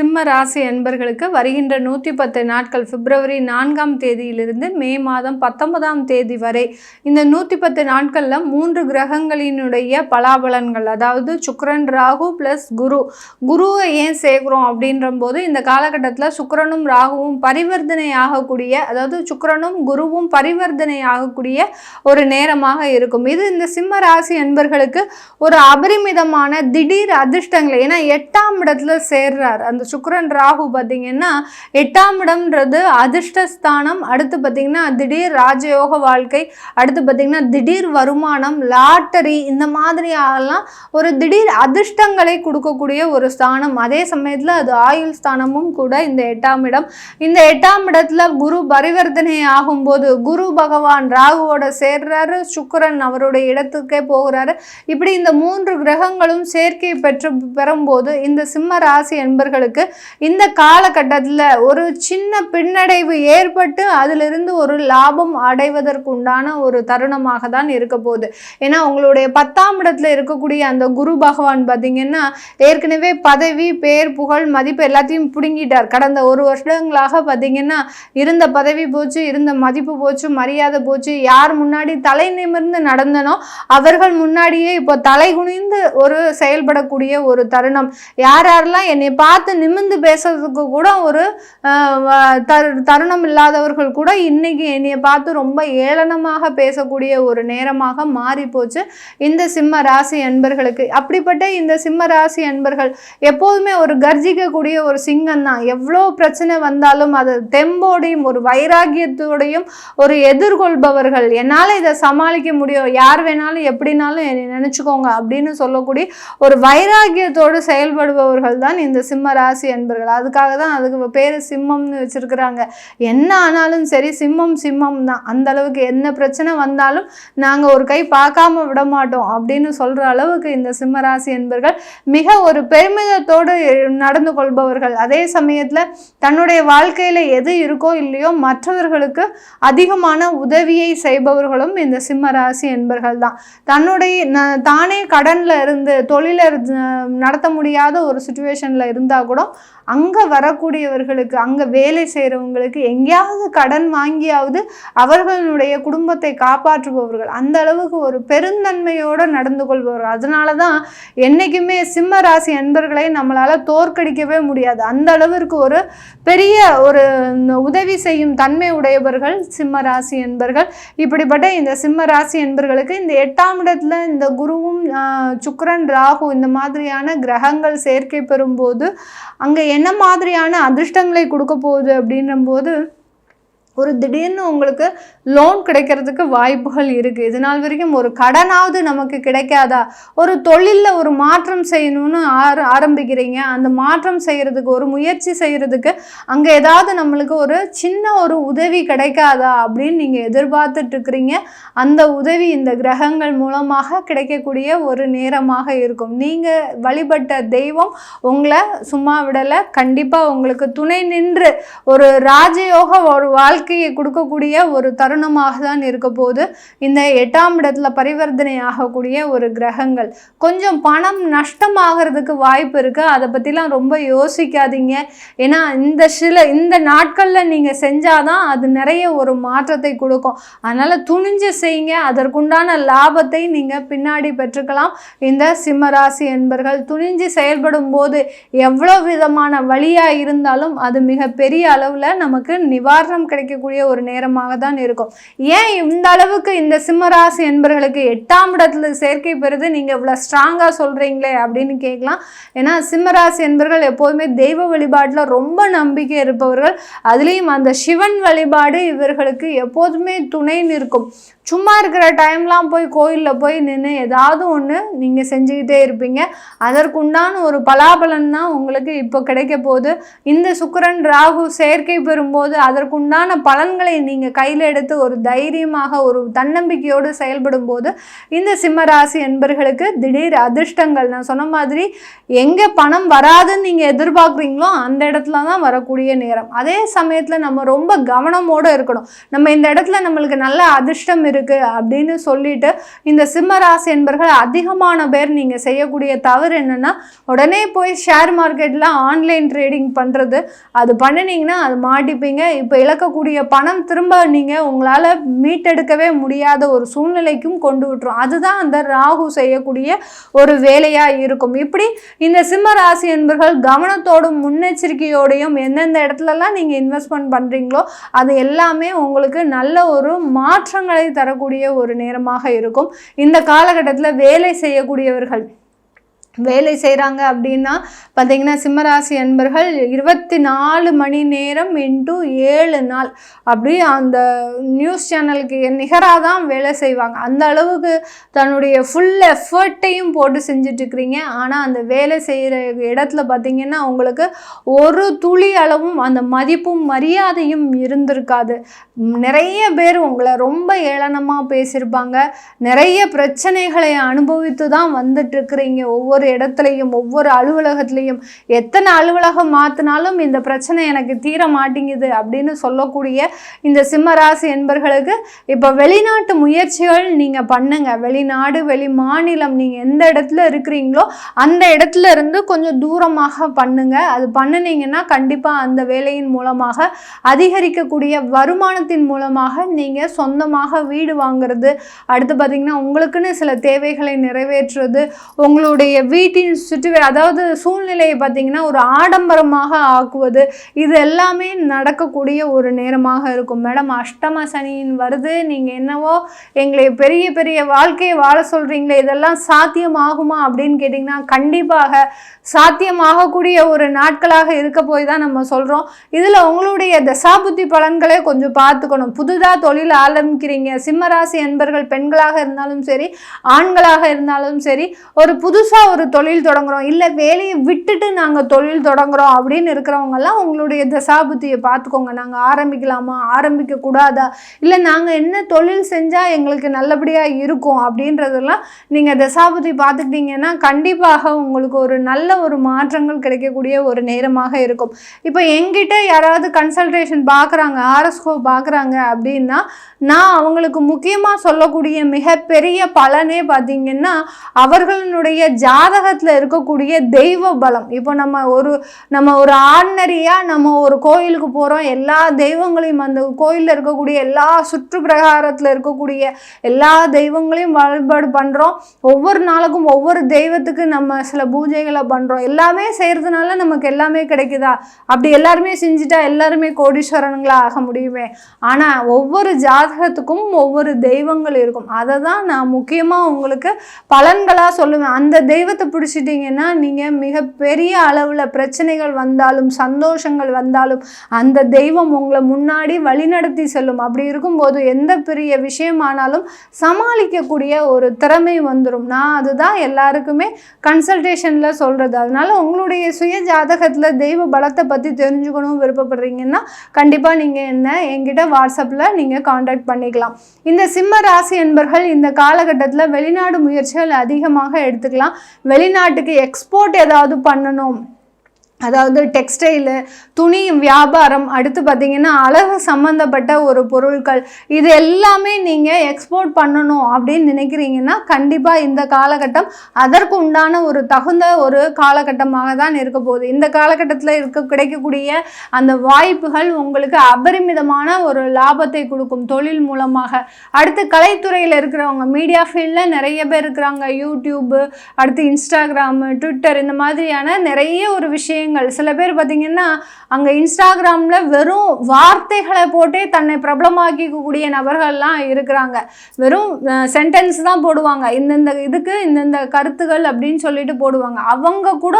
சிம்ம ராசி அன்பர்களுக்கு வருகின்ற நூற்றி பத்து நாட்கள் பிப்ரவரி நான்காம் தேதியிலிருந்து மே மாதம் பத்தொன்பதாம் தேதி வரை இந்த நூற்றி பத்து நாட்களில் மூன்று கிரகங்களினுடைய பலாபலன்கள் அதாவது சுக்கரன் ராகு ப்ளஸ் குரு. குருவை ஏன் சேர்க்குறோம் அப்படின்ற போது இந்த காலகட்டத்தில் சுக்கரனும் ராகுவும் பரிவர்த்தனை ஆகக்கூடிய அதாவது சுக்கிரனும் குருவும் பரிவர்த்தனை ஆகக்கூடிய ஒரு நேரமாக இருக்கும். இது இந்த சிம்ம ராசி அன்பர்களுக்கு ஒரு அபரிமிதமான திடீர் அதிர்ஷ்டங்களை. ஏன்னா எட்டாம் இடத்துல சேர்றார். அந்த சுக்கரன் ராகு பார்த்தீங்கன்னா எட்டாம் இடம்ன்றது அதிர்ஷ்டஸ்தானம். அடுத்து பார்த்தீங்கன்னா திடீர் ராஜயோக வாழ்க்கை அடுத்து பார்த்தீங்கன்னா திடீர் வருமானம் லாட்டரி இந்த மாதிரியெல்லாம் ஒரு திடீர் அதிர்ஷ்டங்களை கொடுக்கக்கூடிய ஒரு ஸ்தானம். அதே சமயத்தில் அது ஆயுள் ஸ்தானமும் கூட இந்த எட்டாம் இடம். இந்த எட்டாம் இடத்துல குரு பரிவர்த்தனை ஆகும்போது குரு பகவான் ராகுவோட சேர்றாரு சுக்கரன் அவருடைய இடத்துக்கே போகிறாரு. இப்படி இந்த மூன்று கிரகங்களும் சேர்க்கை பெற்று பெறும்போது இந்த சிம்ம ராசி என்பர்களுக்கு இந்த காலகட்டத்தில் ஒரு சின்ன பின்னடைவு ஏற்பட்டு அதிலிருந்து ஒரு லாபம் அடைவதற்குண்டான ஒரு தருணமாக தான் இருக்க போகுது. ஏன்னா உங்களுடைய பத்தாம் இடத்துல இருக்கக்கூடிய அந்த குரு பகவான் பார்த்தீங்கன்னா ஏற்கனவே பதவி பேர் புகழ் மதிப்பு எல்லாத்தையும் பிடுங்கிட்டார். கடந்த ஒரு வருடங்களாக பார்த்தீங்கன்னா இருந்த பதவி போச்சு இருந்த மதிப்பு போச்சு மரியாதை போச்சு. யார் முன்னாடி தலை நிமிர்ந்து நடந்தனோ அவர்கள் முன்னாடியே இப்போ தலை குனிந்து ஒரு செயல்படக்கூடிய ஒரு தருணம். யார் யாரெல்லாம் என்னை பார்த்து நிமிர்ந்து பேசுறதுக்கு கூட ஒரு தரு- தருணம் இல்லாதவர்கள் கூட இன்னைக்கு என்னைய பார்த்து ரொம்ப ஏளனமாக பேசக்கூடிய ஒரு நேரமாக மாறி போச்சு இந்த சிம்ம ராசி அன்பர்களுக்கு. அப்படிப்பட்ட இந்த சிம்ம ராசி அன்பர்கள் எப்போதுமே ஒரு கர்ஜிக்கக்கூடிய ஒரு சிங்கம் தான். எவ்வளோ பிரச்சனை வந்தாலும் அது தெம்போடையும் ஒரு வைராகியத்தோடையும் ஒரு எதிர்கொள்பவர்கள். என்னால் இதை சமாளிக்க முடியும். யார் வேணாலும் எப்படினாலும் என்னை நினச்சிக்கோங்க அப்படின்னு சொல்லக்கூடிய ஒரு வைராகியத்தோடு செயல்படுபவர்கள் தான் இந்த சிம்ம ராசி அன்பர்கள். அதுக்காக தான் அதுக்கு பேர் சிம்மம்னு வச்சிருக்கிறாங்க. என்ன ஆனாலும் சரி சிம்மம் சிம்மம் தான் அந்த அளவுக்கு என்ன பிரச்சனை வந்தாலும் நாங்கள் ஒரு கை பார்க்காம விட மாட்டோம் அப்படின்னு சொல்கிற அளவுக்கு இந்த சிம்ம ராசி என்பர்கள் மிக ஒரு பெருமிதத்தோடு நடந்து கொள்பவர்கள். அதே சமயத்தில் தன்னுடைய வாழ்க்கையில் எது இருக்கோ இல்லையோ மற்றவர்களுக்கு அதிகமான உதவியை செய்பவர்களும் இந்த சிம்ம ராசி என்பர்கள் தான் தன்னுடைய தானே கடனில் இருந்து தொழிலை நடத்த முடியாத ஒரு சுச்சுவேஷனில் இருந்தால் கூட 것처럼 அங்கே வரக்கூடியவர்களுக்கு அங்கே வேலை செய்கிறவங்களுக்கு எங்கேயாவது கடன் வாங்கியாவது அவர்களுடைய குடும்பத்தை காப்பாற்றுபவர்கள். அந்த அளவுக்கு ஒரு பெருந்தன்மையோடு நடந்து கொள்பவர்கள். அதனால தான் என்றைக்குமே சிம்ம ராசி அன்பர்களை நம்மளால் தோற்கடிக்கவே முடியாது. அந்த அளவிற்கு ஒரு பெரிய ஒரு உதவி செய்யும் தன்மை உடையவர்கள் சிம்ம ராசி என்பர்கள் இப்படிப்பட்ட இந்த சிம்ம ராசி என்பர்களுக்கு இந்த எட்டாம் இடத்துல இந்த குருவும் சுக்கரன் ராகு இந்த மாதிரியான கிரகங்கள் சேர்க்கை பெறும்போது அங்கே என்ன மாதிரியான அதிர்ஷ்டங்களை கொடுக்க போகுது அப்படின்னும்போது ஒரு திடீர்னு உங்களுக்கு லோன் கிடைக்கிறதுக்கு வாய்ப்புகள் இருக்குது இது நாள் வரைக்கும் ஒரு கடனாவது நமக்கு கிடைக்காதா? ஒரு தொழிலில் ஒரு மாற்றம் செய்யணும்னு ஆர ஆரம்பிக்கிறீங்க. அந்த மாற்றம் செய்கிறதுக்கு ஒரு முயற்சி செய்கிறதுக்கு அங்கே ஏதாவது நம்மளுக்கு ஒரு சின்ன ஒரு உதவி கிடைக்காதா அப்படின்னு நீங்கள் எதிர்பார்த்துட்ருக்குறீங்க அந்த உதவி இந்த கிரகங்கள் மூலமாக கிடைக்கக்கூடிய ஒரு நேரமாக இருக்கும். நீங்கள் வழிபட்ட தெய்வம் உங்களை சும்மா விடலை. கண்டிப்பாக உங்களுக்கு துணை நின்று ஒரு ராஜயோக ஒரு வாழ்க்கையை கொடுக்கக்கூடிய ஒரு தருணமாக தான் இருக்க போது இந்த எட்டாம் இடத்துல பரிவர்த்தனை ஆகக்கூடிய ஒரு கிரகங்கள். கொஞ்சம் பணம் நஷ்டமாகிறதுக்கு வாய்ப்பு இருக்குது அதை பற்றிலாம் ரொம்ப யோசிக்காதீங்க. ஏன்னா இந்த சில இந்த நாட்களில் நீங்கள் செஞ்சாதான் அது நிறைய ஒரு மாற்றத்தை கொடுக்கும். அதனால் துணிஞ்சு செய்யுங்க. அதற்குண்டான லாபத்தை நீங்கள் பின்னாடி பெற்றுக்கலாம். இந்த சிம்மராசி என்பர்கள் துணிஞ்சு செயல்படும் போது எவ்வளோ விதமான வழியாக இருந்தாலும் அது மிக பெரிய அளவில் நமக்கு நிவாரணம் கிடைக்கும் கிடைக்கக்கூடிய ஒரு நேரமாக தான் இருக்கும். ஏன் இந்த அளவுக்கு இந்த சிம்மராசி என்பர்களுக்கு எட்டாம் இடத்துல சேர்க்கை பெறுது? நீங்கள் இவ்வளோ ஸ்ட்ராங்காக சொல்கிறீங்களே அப்படின்னு கேட்கலாம். ஏன்னா சிம்மராசி என்பர்கள் எப்போதுமே தெய்வ வழிபாட்டில் ரொம்ப நம்பிக்கை இருப்பவர்கள். அதுலேயும் அந்த சிவன் வழிபாடு இவர்களுக்கு எப்போதுமே துணை நிற்கும். சும்மா இருக்கிற டைம்லாம் போய் கோயிலில் போய் நின்று ஏதாவது ஒன்று நீங்கள் செஞ்சுக்கிட்டே இருப்பீங்க. அதற்குண்டான ஒரு பலாபலன் தான் உங்களுக்கு இப்போ கிடைக்க போகுது. இந்த சுக்கிரன் ராகு சேர்க்கை பெறும்போது அதற்குண்டான பலன்களை நீங்கள் கையில் எடுத்து ஒரு தைரியமாக ஒரு தன்னம்பிக்கையோடு செயல்படும் போது இந்த சிம்மராசி என்பர்களுக்கு திடீர் அதிர்ஷ்டங்கள். நான் சொன்ன மாதிரி எங்கே பணம் வராதுன்னு நீங்கள் எதிர்பார்க்குறீங்களோ அந்த இடத்துல தான் வரக்கூடிய நேரம். அதே சமயத்தில் நம்ம ரொம்ப கவனமோடு இருக்கணும். நம்ம இந்த இடத்துல நம்மளுக்கு நல்ல அதிர்ஷ்டம் இருக்குது அப்படின்னு சொல்லிட்டு இந்த சிம்மராசி என்பர்கள் அதிகமான பேர் நீங்கள் செய்யக்கூடிய தவறு என்னென்னா உடனே போய் ஷேர் மார்க்கெட்டில் ஆன்லைன் ட்ரேடிங் பண்ணுறது அது பண்ணினீங்கன்னா அது மாட்டிப்பீங்க. இப்போ இழக்கக்கூடிய பணம் திரும்ப நீங்கள் உங்களால் மீட்டெடுக்கவே முடியாத ஒரு சூழ்நிலைக்கும் கொண்டு விட்டுரும். அதுதான் அந்த ராகு செய்யக்கூடிய ஒரு வேலையாக இருக்கும். இப்படி இந்த சிம்ம ராசி என்பர்கள் கவனத்தோடும் முன்னெச்சரிக்கையோடையும் எந்தெந்த இடத்துலலாம் நீங்கள் இன்வெஸ்ட்மெண்ட் பண்ணுறீங்களோ அது எல்லாமே உங்களுக்கு நல்ல ஒரு மாற்றங்களை தரக்கூடிய ஒரு நேரமாக இருக்கும். இந்த காலகட்டத்தில் வேலை செய்யக்கூடியவர்கள் வேலை செய்கிறாங்க அப்படின்னா பார்த்திங்கன்னா சிம்மராசி அன்பர்கள் இருபத்தி நாலு மணி நேரம் இன்ட்டு ஏழு நாள் அப்படி அந்த நியூஸ் சேனலுக்கு நிகராக தான் வேலை செய்வாங்க. அந்த அளவுக்கு தன்னுடைய ஃபுல் எஃபர்ட்டையும் போட்டு செஞ்சிட்ருக்கிறீங்க ஆனால் அந்த வேலை செய்கிற இடத்துல பார்த்திங்கன்னா உங்களுக்கு ஒரு துளி அளவும் அந்த மதிப்பும் மரியாதையும் இருந்திருக்காது. நிறைய பேர் உங்களை ரொம்ப ஏளனமாக பேசியிருப்பாங்க. நிறைய பிரச்சனைகளை அனுபவித்து தான் வந்துட்டுருக்குறீங்க ஒவ்வொரு ஒவ்வொரு இடத்துலையும் ஒவ்வொரு அலுவலகத்துலேயும் எத்தனை அலுவலகம் மாற்றினாலும் இந்த பிரச்சனை எனக்கு தீர மாட்டேங்குது அப்படின்னு சொல்லக்கூடிய இந்த சிம்மராசி என்பர்களுக்கு இப்போ வெளிநாட்டு முயற்சிகள் நீங்கள் பண்ணுங்கள் வெளிநாடு வெளி மாநிலம் நீங்கள் எந்த இடத்துல இருக்கிறீங்களோ அந்த இடத்துல இருந்து கொஞ்சம் தூரமாக பண்ணுங்க. அது பண்ணினீங்கன்னா கண்டிப்பாக அந்த வேலையின் மூலமாக அதிகரிக்கக்கூடிய வருமானத்தின் மூலமாக நீங்கள் சொந்தமாக வீடு வாங்குறது அடுத்து பார்த்திங்கன்னா உங்களுக்குன்னு சில தேவைகளை நிறைவேற்றுறது உங்களுடைய வீட்டின் சுற்று அதாவது சூழ்நிலையை பார்த்தீங்கன்னா ஒரு ஆடம்பரமாக ஆக்குவது இது எல்லாமே நடக்கக்கூடிய ஒரு நேரமாக இருக்கும். மேடம் அஷ்டம சனியின் வருது நீங்கள் என்னவோ எங்களை பெரிய பெரிய வாழ்க்கையை வாழ சொல்கிறீங்களே இதெல்லாம் சாத்தியமாகுமா அப்படின்னு கேட்டிங்கன்னா கண்டிப்பாக சாத்தியமாகக்கூடிய ஒரு நாட்களாக இருக்க போய் தான் நம்ம சொல்கிறோம் இதில் உங்களுடைய தசாபுத்தி பலன்களே கொஞ்சம் பார்த்துக்கணும். புதுதாக தொழில் ஆரம்பிக்கிறீங்க. சிம்மராசி என்பர்கள் பெண்களாக இருந்தாலும் சரி ஆண்களாக இருந்தாலும் சரி ஒரு புதுசாக ஒரு தொழில் தொடங்குறோம். இல்லை வேலையை விட்டுட்டு நாங்கள் தொழில் தொடங்குறோம் அப்படின்னு இருக்கிறவங்கெல்லாம் உங்களுடைய தசாபுத்தியை பார்த்துக்கோங்க. நாங்கள் ஆரம்பிக்கலாமா? ஆரம்பிக்கக்கூடாதா இல்லை நாங்கள் என்ன தொழில் செஞ்சால் எங்களுக்கு நல்லபடியாக இருக்கும் அப்படின்றதெல்லாம் நீங்கள் தசாபுத்தி பார்த்துக்கிட்டீங்கன்னா கண்டிப்பாக உங்களுக்கு ஒரு நல்ல ஒரு மாற்றங்கள் கிடைக்கக்கூடிய ஒரு நேரமாக இருக்கும். இப்போ எங்கிட்ட யாராவது கன்சல்டேஷன் பார்க்குறாங்க ஆர்எஸ்கோ பார்க்குறாங்க அப்படின்னா நான் அவங்களுக்கு முக்கியமாக சொல்லக்கூடிய மிகப்பெரிய பலனே பார்த்தீங்கன்னா அவர்களுடைய ஜாதகத்தில் இருக்கக்கூடிய தெய்வ பலம். இப்போ நம்ம ஒரு நம்ம ஒரு ஆர்டினரியாக நம்ம ஒரு கோயிலுக்கு போகிறோம் எல்லா தெய்வங்களையும் அந்த கோயிலில் இருக்கக்கூடிய எல்லா சுற்று பிரகாரத்தில் இருக்கக்கூடிய எல்லா தெய்வங்களையும் வழிபாடு பண்ணுறோம் ஒவ்வொரு நாளுக்கும் ஒவ்வொரு தெய்வத்துக்கு நம்ம சில பூஜைகளை பண்ணுறோம் எல்லாமே செய்கிறதுனால நமக்கு எல்லாமே கிடைக்குதா? அப்படி எல்லாருமே செஞ்சுட்டா எல்லாருமே கோடீஸ்வரனுங்களாக ஆக முடியுமே? ஆனால் ஒவ்வொரு ஜாதகத்துக்கும் ஒவ்வொரு தெய்வங்கள் இருக்கும். அதை தான் நான் முக்கியமாக உங்களுக்கு பலன்களாக சொல்லுவேன். அந்த தெய்வத்தை பிடிச்சிட்டிங்கன்னா நீங்கள் மிகப்பெரிய அளவில் பிரச்சனைகள் வந்தாலும் சந்தோஷங்கள் வந்தாலும் அந்த தெய்வம் உங்களை முன்னாடி வழிநடத்தி செல்லும். அப்படி இருக்கும்போது எந்த பெரிய விஷயமானாலும் சமாளிக்கக்கூடிய ஒரு திறமை வந்துடும் நான் அதுதான் எல்லாருக்குமே கன்சல்டேஷனில் சொல்கிறது அதனால் உங்களுடைய சுய ஜாதகத்தில் தெய்வ பலத்தை பற்றி தெரிஞ்சுக்கணும் விருப்பப்படுறீங்கன்னா கண்டிப்பாக நீங்கள் என்ன என்கிட்ட வாட்ஸ்அப்பில் நீங்கள் காண்டாக்ட் பண்ணிக்கலாம். இந்த சிம்ம ராசி என்பர்கள் இந்த காலகட்டத்தில் வெளிநாடு முயற்சிகள் அதிகமாக எடுத்துக்கலாம். வெளிநாட்டுக்கு எக்ஸ்போர்ட் ஏதாவது பண்ணணும். அதாவது டெக்ஸ்டைலு துணி வியாபாரம் அடுத்து பார்த்திங்கன்னா அழகு சம்மந்தப்பட்ட ஒரு பொருட்கள் இது எல்லாமே நீங்கள் எக்ஸ்போர்ட் பண்ணணும் அப்படின்னு நினைக்கிறீங்கன்னா கண்டிப்பாக இந்த காலகட்டம் அதற்கு உண்டான ஒரு தகுந்த ஒரு காலகட்டமாக தான் இருக்க போகுது. இந்த காலகட்டத்தில் இருக்க கிடைக்கக்கூடிய அந்த வாய்ப்புகள் உங்களுக்கு அபரிமிதமான ஒரு லாபத்தை கொடுக்கும் தொழில் மூலமாக. அடுத்து கலைத்துறையில் இருக்கிறவங்க மீடியா ஃபீல்டில் நிறைய பேர் இருக்கிறாங்க. யூடியூப்பு அடுத்து இன்ஸ்டாகிராமு ட்விட்டர் இந்த மாதிரியான நிறைய ஒரு விஷயங்கள் விஷயங்கள். சில பேர் பார்த்தீங்கன்னா அங்கே இன்ஸ்டாகிராமில் வெறும் வார்த்தைகளை போட்டே தன்னை பிரபலமாக்கிக்கக்கூடிய நபர்கள்லாம் இருக்கிறாங்க. வெறும் சென்டென்ஸ் தான் போடுவாங்க. இந்தந்த இதுக்கு இந்தந்த கருத்துகள் அப்படின்னு சொல்லிட்டு போடுவாங்க. அவங்க கூட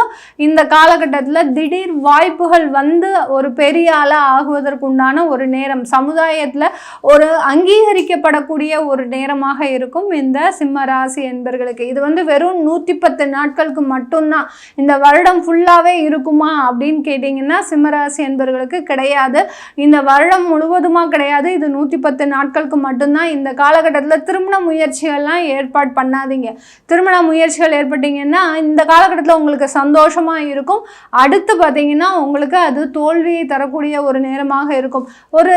இந்த காலகட்டத்தில் திடீர் வாய்ப்புகள் வந்து ஒரு பெரிய ஆளாக ஆகுவதற்குண்டான ஒரு நேரம் சமுதாயத்தில் ஒரு அங்கீகரிக்கப்படக்கூடிய ஒரு நேரமாக இருக்கும் இந்த சிம்ம ராசி என்பர்களுக்கு. இது வந்து வெறும் நூற்றி பத்து நாட்களுக்கு மட்டும்தான். இந்த வருடம் ஃபுல்லாகவே இருக்கும் இருக்குமா அப்படின்னு கேட்டிங்கன்னா சிம்மராசி என்பவர்களுக்கு கிடையாது. இந்த வருடம் முழுவதுமாக கிடையாது. இது நூற்றி பத்து நாட்களுக்கு மட்டும்தான். இந்த காலகட்டத்தில் திருமண முயற்சிகள்லாம் ஏற்பாடு பண்ணாதீங்க. திருமண முயற்சிகள் ஏற்பட்டீங்கன்னா இந்த காலகட்டத்தில் உங்களுக்கு சந்தோஷமாக இருக்கும். அடுத்து பார்த்தீங்கன்னா உங்களுக்கு அது தோல்வியை தரக்கூடிய ஒரு நேரமாக இருக்கும். ஒரு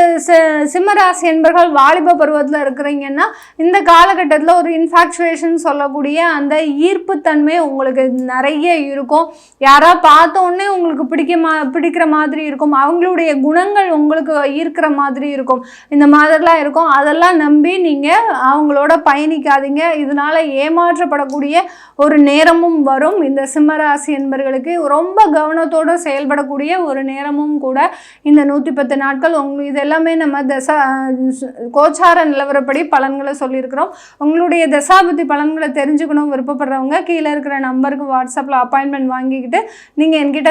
சிம்மராசி என்பர்கள் வாலிப பருவத்தில் இருக்கிறீங்கன்னா இந்த காலகட்டத்தில் ஒரு இன்ஃபாக்சுவேஷன் சொல்லக்கூடிய அந்த ஈர்ப்புத்தன்மை உங்களுக்கு நிறைய இருக்கும். யாராவது பார்த்த உடனே உங்களுக்கு பிடிக்க மா பிடிக்கிற மாதிரி இருக்கும். அவங்களுடைய குணங்கள் உங்களுக்கு ஈர்க்கிற மாதிரி இருக்கும். இந்த மாதிரிலாம் இருக்கும். அதெல்லாம் நம்பி நீங்கள் அவங்களோட பயணிக்காதீங்க. இதனால் ஏமாற்றப்படக்கூடிய ஒரு நேரமும் வரும். இந்த சிம்மராசி என்பர்களுக்கு ரொம்ப கவனத்தோடு செயல்படக்கூடிய ஒரு நேரமும் கூட இந்த நூற்றி பத்து நாட்கள். உங்களுக்கு இது எல்லாமே நம்ம தசா கோச்சார நிலவரப்படி பலன்களை சொல்லியிருக்கிறோம். உங்களுடைய தசாபுத்தி பலன்களை தெரிஞ்சுக்கணும் விருப்பப்படுறவங்க கீழே இருக்கிற நம்பருக்கு வாட்ஸ்அப்பில் அப்பாயின்மெண்ட் வாங்கிக்கிட்டு நீங்கள் என்கிட்ட